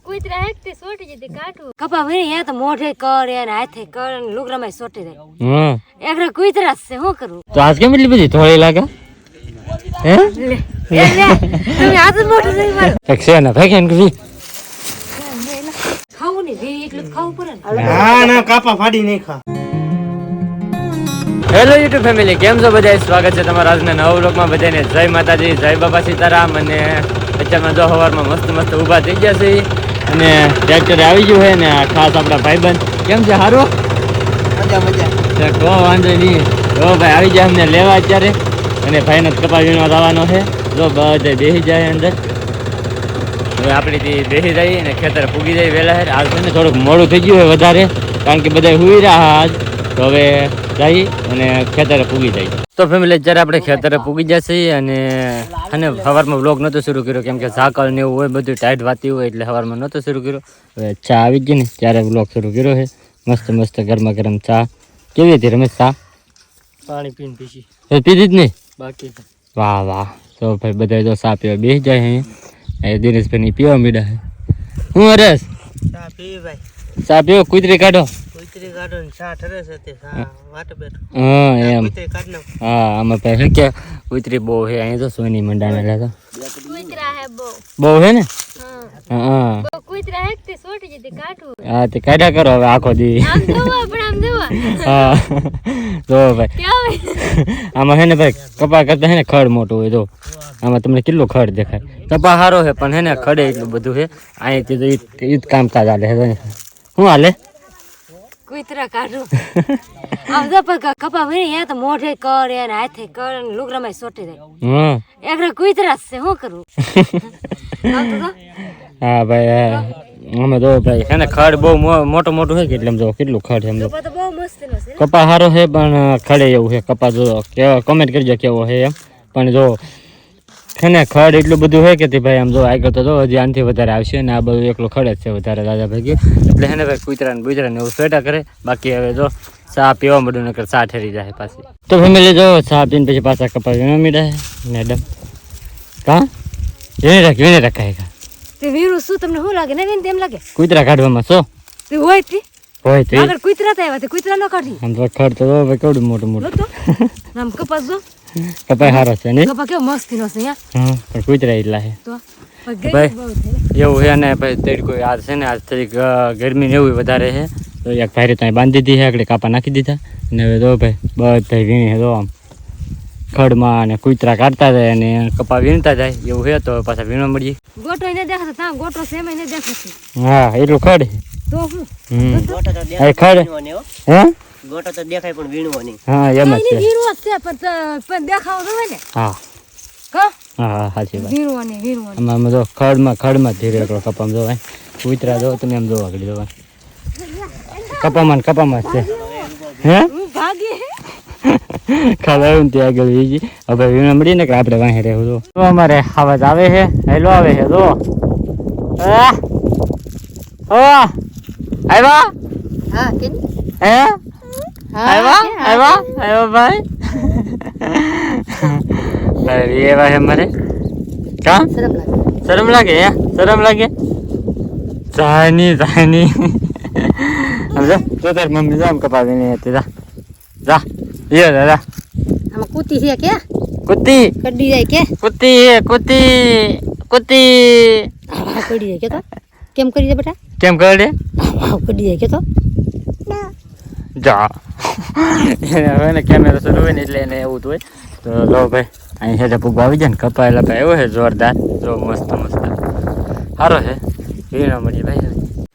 કૂતરા હેકતી સોટી જતી કાઢું કપા વીણી યા તો મોઢે કરે ને હાથે કરે ને લુગરામાં સોટી દે. હમ. એકરે કૂતરા છે શું કરું? તો આજ કેમ એટલી બધી થોડી લાગે? હે? લે લે તમે આજ જ નહીં મારું. એક ને ફેંકે ને કીધી? ખાવું ને વી એટલું ખાવું પડે ના. ના કાપા ફાડી નહીં ખા. હેલો યુટ્યુબ ફેમિલી કેમ છો બધા સ્વાગત છે તમારા આજના નવા વ્લોગમાં બધાને જય માતાજી જય બાબા સીતારામ અને અત્યારમાં જો સવારમાં મસ્ત મસ્ત ઊભા થઈ ગયા છે. અને ટ્રેક્ટર આવી ગયું છે ને આ ખાસ આપણા ભાઈબંધ. કેમ છે? સારું મજા મજા. કહો વાંધો નહીં. જો ભાઈ આવી જાય અમને લેવા અત્યારે. અને ભાઈને જ કપા વીણવા લાવવાનો છે. જો બધા બેસી જાય અંદર. હવે આપણી બેસી જઈએ અને ખેતર પૂગી જાય વહેલા હેર આજ છે ને થોડુંક મોડું થઈ ગયું હોય વધારે. કારણ કે બધા હુઈ રહ્યા આજ. તો હવે જઈ અને ખેતરે પૂગી જાય તો ફેમિલી અત્યારે આપણે ખેતરે પૂગી જશે અને અને સવારમાં બ્લોગ નહોતો શરૂ કર્યો કેમ કે ઝાકળ ને એવું હોય બધું ટાઈટ વાતી હોય એટલે સવારમાં નહોતો શરૂ કર્યો. હવે ચા આવી ગઈ ને ત્યારે બ્લોગ શરૂ કર્યો છે. મસ્ત મસ્ત ગરમા ગરમ ચા. કેવી હતી રમેશ ચા? પાણી પીને પીશી એ પીધી જ નહીં બાકી વાહ વાહ. તો ભાઈ બધા તો ચા પીવા બેસી જાય અહીંયા એ દિનેશભાઈ પીવા મીડા હું હરેશ? ચા પીવી ભાઈ. ચા પીવો? કુતરી કાઢો. કુતરી કાઢો ને ચા ઠરે છે તે ચા વાટ બેઠો હા એમ. કુતરી કાઢ નાખ હા આમાં ભાઈ શું કે કુતરી બહુ છે અહીંયા તો સોની મંડાને લેતો કૂતરા હે બહુ. બહુ છે ને? હા. હા. બહુ કૂતરા હેકતી સોટી જતી કાઢું હા તે કાઢ્યા કરો હવે આખો દી આમ જોવા પણ આમ જોવા. હા. જો ભાઈ. કેવાય આમાં છે ને ભાઈ કપા કરતા છે ને ખડ મોટું હોય તો આમાં તમને કેટલું ખડ દેખાય. કપા સારો છે પણ છે ને ખડે એટલું બધું છે. અહીંથી તો ઈ- ઈ જ કામકાજ હાલે છે શું હાલે? કૂતરા કાઢું. આમ તો પણ કપા ભરી યા તો મોઢે કરે ને હાથે કરે ને લુગરામાં સોટી દે. એકરે કૂતરા છે શું કરું? જો. હા ભાઈ. અમે તો ભાઈ છે ને ખડ બહુ મોટું મોટું છે કે એટલે જો કેટલું ખડ એમ જો. કપા સારો છે પણ ખડે એવું છે કપા જો કેવા કમેન્ટ કરજો કેવો છે એમ. પણ જો છે ને ખડ એટલું બધું હોય કે તે ભાઈ આમ જો આગળ તો જો હજી આનથી વધારે આવશે ને આ બધું એકલો ખડ જ છે વધારે દાદા ભાઈ એટલે હે ને ભાઈ કૂતરા ને બુતરા ને એવું સ્વેટા કરે બાકી હવે જો ચા પીવા મળ્યું નકર ચા ઠેરી જાય પાછી. તો ફેમિલી જો ચા પીને પછી પાછા કપા વીણવા મીડા મેડમ કા? એને રાખ એને રખાય કા. તે વીરું શું તમને શું લાગે? ને તેમ લાગે? કૂતરા કાઢવામાં શું તે હોય તે. હોય તે. આગળ કૂતરા તો આવ્યા તે કૂતરા નો કાઢી. આમ તો ખડ તો ભાઈ કેવડું મોટું મોટું. આમ કપાસ જો. કપાય સારો છે ને કપા કેવો મસ્ત નો છે હા પણ કૂતરા એટલા છે ભાઈ. એવું છે ને ભાઈ તેડકો આજ છે ને આજ થોડીક ગરમી ને એવું વધારે છે. તો એક ભાઈ ત્યાં બાંધી દીધી હે આગળ કાપા નાખી દીધા. અને હવે તો ભાઈ બધા વીણી તો આમ. ખડમાં અને કૂતરા કાઢતા જાય અને કપા વીણતા જાય. એવું છે તો પાછા વીણવા મળીએ. ગોટો ને દેખાતો તા ગોટો એમાં એને દેખાતી હા એટલું ખડ તો હું? ગોટો તો એ ખડ. હે? ગોટો તો દેખાય પણ વીણવો નહીં. હા એમ જ છે. વીણવો છે પણ પણ દેખાવ જોવે ને. હા. કો હા હા સાચી વાત. વીરવાની વીરવાની આમાં આમાં જો ખડમાં ખડમાં ધીરે એકલો કપામ જો કૂતરા જો તમે એમ જોવા આગળ જોવા કપામાં કપામાં છે. હે? હું ભાગી? આવ્યું ને ત્યાં આગળ બીજી હવે વીણા મળી ને કે આપણે વાંહે રહેવું તો તો અમારે અવાજ આવે છે હેલો આવે છે જો. આવ્યા? હા કે હે? આવ્યા આવ્યા આવ્યા ભાઈ? અરે એવા છે મારે કા શરમ લાગે. શરમ લાગે હે? શરમ લાગે? જાની જાની. સમજો તો તાર મમ્મી જામ કપાવી નહીં હતી જા. જા. યો દાદા આમાં કૂતી છે કે? કુત્તી કડી જાય કે? કુત્તી હે કુત્તી આ કડી જાય કે તો? કેમ કરી દે બેટા? કેમ કરે આ કડી જાય કે તો? જા. હવે ને કેમેરો શરૂ હોય ને એટલે એને એવું હોય. તો લો ભાઈ, અહીં હેઠે પૂગવા આવી જાય ને, કપાયેલા ભાઈ, એવો છે જોરદાર. જો મસ્ત મસ્ત. સારો છે. વીણો મળી ભાઈ.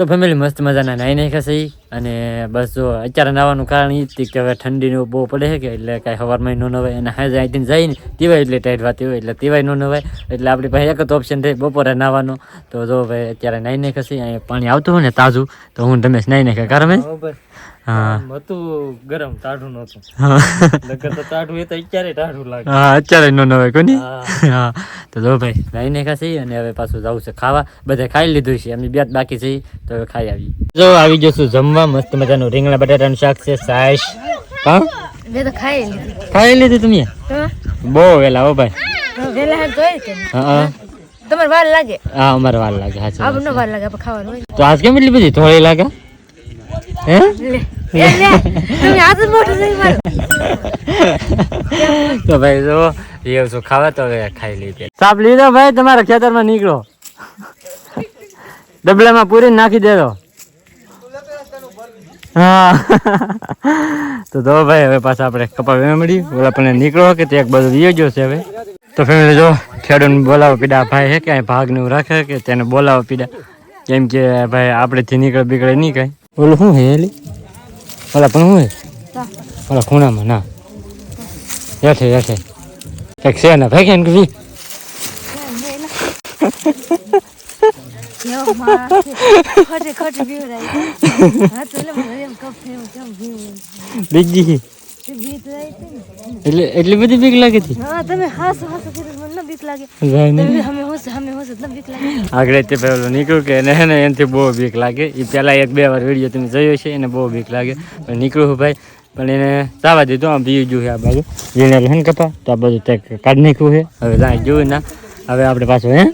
તો ફેમિલી મસ્ત મજાના નાઈ નહીં ખસે અને બસ જો અત્યારે નાવાનું કારણ એ જ કે હવે ઠંડી ને બહુ પડે છે કે એટલે કાંઈ સવારમાં ન નવાય અને હાજર અહીંથી જાય ને તેવાય એટલે ટાઈટ વાતી હોય એટલે તિવાય ન નવાય. એટલે આપણી પાસે એક જ ઓપ્શન થાય બપોરે નાવાનું તો જો ભાઈ અત્યારે નાઈ નહીં ખસી અહીંયા પાણી આવતું હોય ને તાજું, તો હું રમેશ નાઈ નાખ્યા. કારણ હતું ગરમ ટાઢું નતું હા. નકર તો ટાઢું એ તો અત્યારે ટાઢું લાગે. હા અત્યારે નો નવે કોની હા. તો જો ભાઈ લઈ નાખ્યા છે અને હવે પાછું જવું છે ખાવા. બધા ખાઈ લીધું છે. અમે બે બાકી છે તો હવે ખાઈ આવી જો આવી જશું જમવા. મસ્ત મજાનું રીંગણા બટાટાનું શાક છે સાઈશ હા? ખાઈ ખાઈ લીધું તમે? બહુ વેલા હો ભાઈ. વેલા હા તમારે વાર લાગે? હા અમારે વાર લાગે. છે. વાર લાગે આપણે ખાવાનું તો આજ કેમ એટલી બધી થોડી લાગે? હે? તો ભાઈ જો એવું શું ખાવા તો હવે ખાઈ લીધે સાપ લીધો ભાઈ તમારા ખેતરમાં નીકળો. ડબલામાં પૂરી નાખી દેજો. હા. તો તો ભાઈ હવે પાછા આપણે કપા વેમડી ઓલા પણ નીકળો કે તે એક બાજુ વીયો ગયો છે હવે. તો ફેમિલી જો ખેડૂતને બોલાવો પીડા ભાઈ હે કે ભાગ ને રાખે કે તેને બોલાવો પીડા. કેમ કે ભાઈ આપણેથી નીકળે બીકળે નહીં કાંઈ. ઓલું શું હે એલી? ઓલા પણ હું ઓલા ખૂણામાં ના હેઠે હેઠે કંઈક છે ને ભાઈ કેમ કે બીજી એટલી બધી બીક લાગે છે બીક લાગે. હમે હોશ હમે હોશ ન બીક લાગે. આગળ તે પેલું નીકળ્યું કે એને ને એનાથી બહુ બીક લાગે. એ પહેલાં એક બે વાર વીડિયો તમે જોયો છે એને બહુ બીક લાગે. પણ નીકળ્યું ભાઈ. પણ એને ચાવા દીધું આમ બીજું જોયું આ બાજુ. એને લહેન કપા તો આ બાજુ તે કાઢી નાખ્યું છે. હવે ત્યાં જોયું ના. હવે આપણે પાછું હે?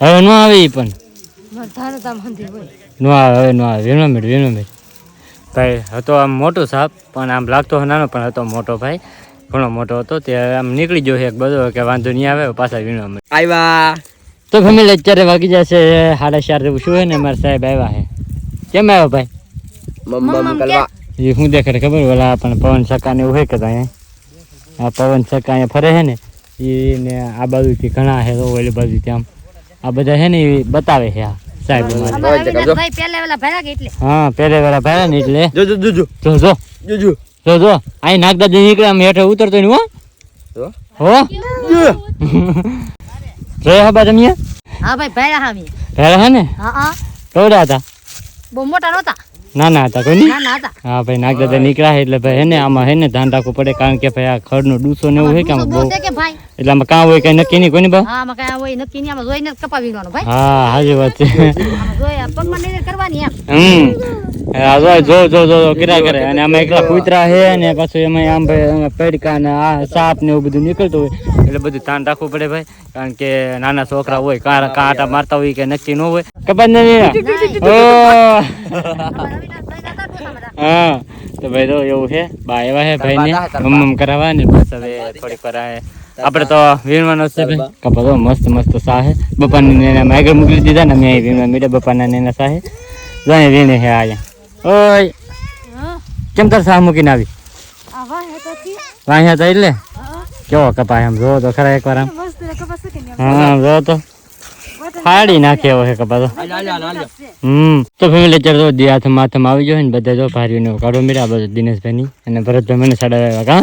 હવે ન આવે એ પણ. ન આવે હવે ન આવે. વીણો મેળ વીણો મેળ. ભાઈ હતો આમ મોટો સાપ પણ આમ લાગતો નાનો પણ હતો મોટો ભાઈ. ઘણો મોટો હતો તે આમ નીકળી ગયો છે એક બધો કે વાંધો નહીં આવે પાછા વીણવા આવ્યા તો ફેમિલી અત્યારે વાગી જશે સાડા ચાર જેવું શું હોય ને મારા સાહેબ આવ્યા હે કેમ આવ્યો ભાઈ? એ શું દેખાડે ખબર ઓલા પણ પવન સકા ને એવું હોય કે ત્યાં આ પવન સકા અહીંયા ફરે છે ને એને ને આ બાજુથી ઘણા હે ઓલી બાજુ આમ. આ બધા હે ને એ બતાવે છે આ સાહેબ પહેલા વેલા ભર્યા હા પહેલે વેલા ભાઈ ને એટલે. જો. જો જો. જો જો. જો જો અહીં નાગદાદી નીકળે આમ હેઠે ઉતરતો નહીં જો. હો? હો જોયા હા બા તમે? હા ભાઈ ભર્યા હા મેં પહેલા હે ને? હા હા. કેવડા હતા. બહુ મોટા નહોતા? નાના હતા કોઈ હતા. હા ભાઈ નાગદાદા નીકળ્યા છે એટલે ભાઈ હે ને આમાં હે ને ધ્યાન રાખવું પડે કારણ કે ભાઈ આ ખડનો ડૂસો ને એવું હોય કે આમાં બહુ બહુ? છે કે ભાઈ? એટલે આમાં કાં હોય કઈ નક્કી નહીં કોની બા? હા આમાં કાંઈ હોય નક્કી નહીં આમાં જોઈને કપાવી કપા ભાઈ. હા હાજી વાત છે. આમાં જોઈ પગમાં નહીં કરવાની એમ. હમ. જો જો જો જો જો કર્યા કરે. અને આમાં એકલા કૂતરા છે ને પાછું એમાં આમ ભાઈ આમાં ને આ સાપ ને એવું બધું નીકળતું હોય. એટલે બધું ધ્યાન રાખવું પડે ભાઈ. કારણ કે નાના છોકરા હોય કાં કાંટા મારતા હોય કે નક્કી ન હોય. ખબર ને ઓ અમારા અવિનાશભાઈ નહોતા ડોસામાં હતા. હા. તો ભાઈ તો એવું છે. બા એવા છે ભાઈ ને મમ્મ કરાવવા ને બસ હવે થોડીક વાર આપણે તો વીણવાનો છે ભાઈ. કપા તો મસ્ત મસ્ત સા છે. બપાને ને એના આગળ મૂકી દીધા ને મેં વીણવા મીડા બપાના ને એના સા છે જાય વીણે છે આયા ઓય. કેમ તાર સા મૂકીને આવી? અહીંયા વાહ હતા વાંહ્યા હતા એટલે? કેવો કપાય આમ? જો તો ખરા એકવાર આમ. મસ્ત કપા છે કે નહીં? હા જો તો. ફાડી નાખે એવો છે. કપા તો હમ. તો ફેમિલી અત્યારે તો દી હાથમાં હાથમાં આવી ગયો ને બધા જો ભારીને કાઢો મીરા બધું દિનેશભાઈની અને ભરતભાઈ મને સડાવ્યા કા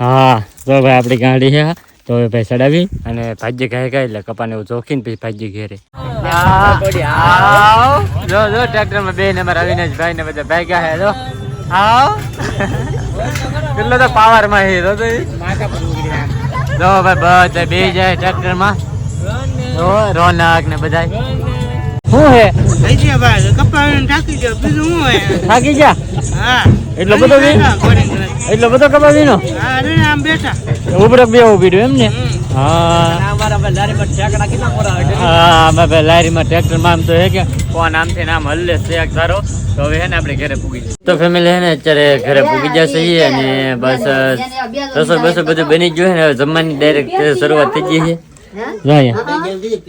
હા? તો ભાઈ આપણી ગાડી છે તો હવે ભાઈ ચડાવી અને ભાજી ખાઈ ખાઈ એટલે કપાને એવું ચોખીને પછી ભાજી ઘેરે. જો જો ટ્રેક્ટરમાં બે આવીને જ ભાઈ ને બધા ભાઈ ગયા છે જો. આવ. કેટલો તો પાવરમાં છે તો જો ભાઈ બધા બે જાય ટ્રેક્ટરમાં જો રોનક ને બધા શું હે? ગયા થાકી ગયા? હા. એટલો બધો એટલો બધો આમ બેઠા. ઉપર બે ઊભી રહ્યું એમ ને? હા. અમે લારીમાં ટ્રેક્ટરમાં આમ તો હે કે હલ્લે શેક ધારો. તો હવે હે ને આપણે ઘરે પૂગી તો ફેમિલી હે ને અત્યારે ઘરે પૂગી જશે અને બસ રસોઈ બસો બધું બની ગયું છે ને જમવાની ડાયરેક્ટ શરૂઆત થઈ ગઈ છે જો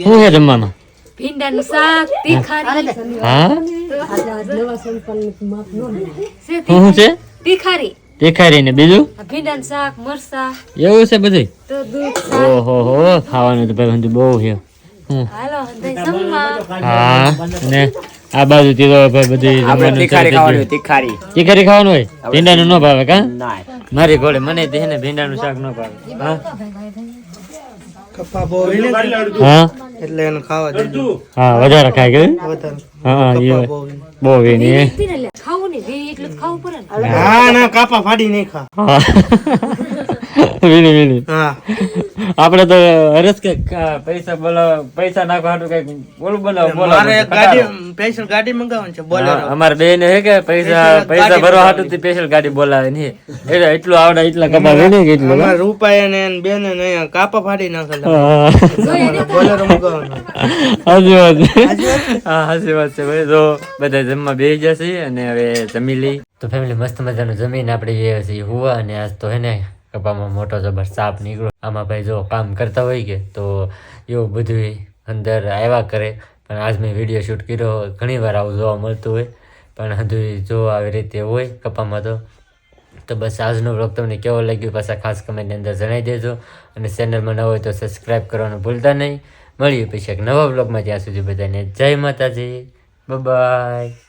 શું છે જમવામાં? ભીંડાનું શાક તીખારી. હા? શું છે? તીખારી. તીખારી ને બીજું ભીંડા શાક મરસા એવું છે બધું તો દૂધ ઓહો હો ખાવાનું તો ભાઈ બધું બહુ છે. હાલો હા ને આ બાજુ થી ભાઈ બધી જમવાનું ચાલુ તીખારી તીખારી. ખાવાનું હોય? ભીંડાનું ન ભાવે કા? મારી ઘોડે મને તે ને ભીંડાનું શાક ન ભાવે. હા? બહુ હા? એટલે એને ખાવા હા વધારે ખાય કે? હા એ બહુ વીણી હે. પીને લે ખાવું ને એટલું ખાવું પડે હા ના કાપા ફાડી નહીં ખા. વીણી વીણી. આપણે તો હરેશ કે પૈસા બોલો પૈસા નાખવા હાટું કંઈક બોલું બોલાવ મારે ગાડી સ્પેશિયલ ગાડી મંગાવવાની છે બોલો અમારે બેન હે કે પૈસા પૈસા ભરવા હાટું થી સ્પેશિયલ ગાડી બોલાવે ને એટલે એટલું આવડે એટલા કપા વિની કે એટલું અમારા રૂપાય ને બેન ને અહીંયા કાપા ફાડી નાખેલા. બોલેરો મંગાવવાનો. હાજી વાત. છે. હા હાજી વાત છે. ભાઈ તો બધા જમવા બેસી જશે અને હવે જમી લઈ તો ફેમિલી મસ્ત મજાનું જમીને આપણે છીએ હુવા અને આજ તો હે ને કપામાં મોટો જબર સાપ નીકળ્યો. આમાં ભાઈ જો કામ કરતા હોય કે, તો એવું બધું અંદર આવ્યા કરે. પણ આજ મેં વીડિયો શૂટ કર્યો, ઘણી વાર આવું જોવા મળતું હોય. પણ હજુ જો આવી રીતે હોય કપામાં તો. તો બસ આજનો બ્લોગ તમને કેવો લાગ્યો પાછા ખાસ કમેન્ટની અંદર જણાવી દેજો. અને ચેનલમાં ન હોય તો સબસ્ક્રાઈબ કરવાનું ભૂલતા નહીં. મળીએ પછી એક નવા બ્લોગમાં ત્યાં સુધી બધાને જય માતાજી. બાય